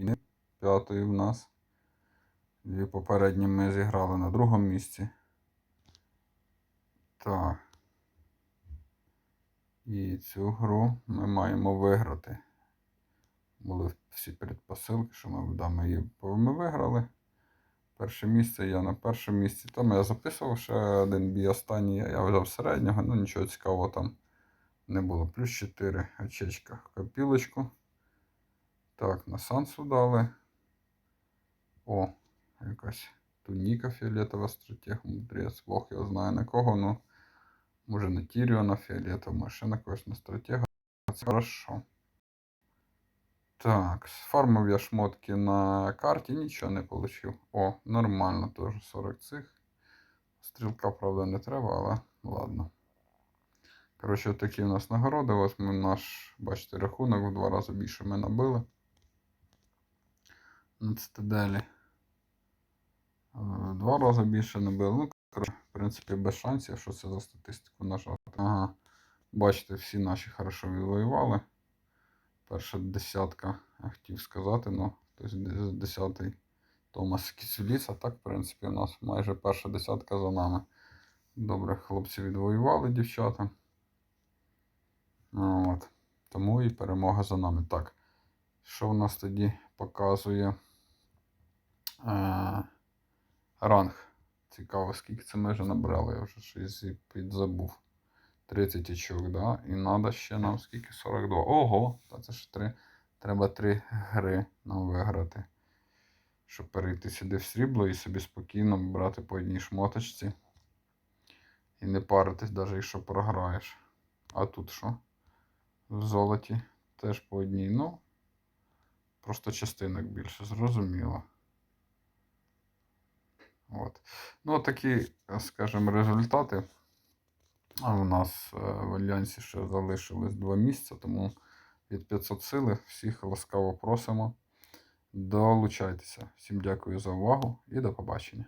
війни п'ятої в нас. Дві попередні ми зіграли на другому місці. Так. І цю гру ми маємо виграти. Були всі передпосилки, що ми, да, ми її ми виграли. Перше місце, я на першому місці. Там я записував ще один бій останній, я взяв середнього, ну нічого цікавого там не було. Плюс 4 очечка копілочку. Так, на сансу дали. О, якась туніка фіолетова стратег, мудрець. Бог його знає на кого, ну може на Тіріона фіолетова, може ще на когось на стратега. Це хорошо. Так, сфармив я шмотки на карті, нічого не отримав. О, нормально теж 40 цих. Стрілка, правда, не треба, але ладно. Коротше, такі у нас нагороди. Ось ми наш, бачите, рахунок в два рази більше ми набили. На цитаделі. Е, Два рази більше набили. Ну, коротше, в принципі, без шансів, що це за статистику нажати. Ага. Бачите, всі наші хорошо відвоювали. Перша десятка, я хотів сказати, ну, де- десятий Томас Кісвіліс, а так, в принципі, у нас майже перша десятка за нами. Добре, хлопці відвоювали, дівчата. От. Тому і перемога за нами. Так. Що в нас тоді показує ранг? Цікаво, скільки це ми вже набрали, я вже щось підзабув. 30 очок, да? І треба ще нам скільки? 42. Ого! Та це ж три. Треба три гри нам виграти. Щоб перейти сюди в срібло і собі спокійно брати по одній шмоточці. І не паритись, навіть якщо програєш. А тут що? В золоті теж по одній. Ну, просто частинок більше, зрозуміло. От. Ну, такі, скажімо, результати. У нас е, в Альянсі ще залишилось два місця, тому від 500 сили всіх ласкаво просимо. Долучайтеся. Всім дякую за увагу і до побачення.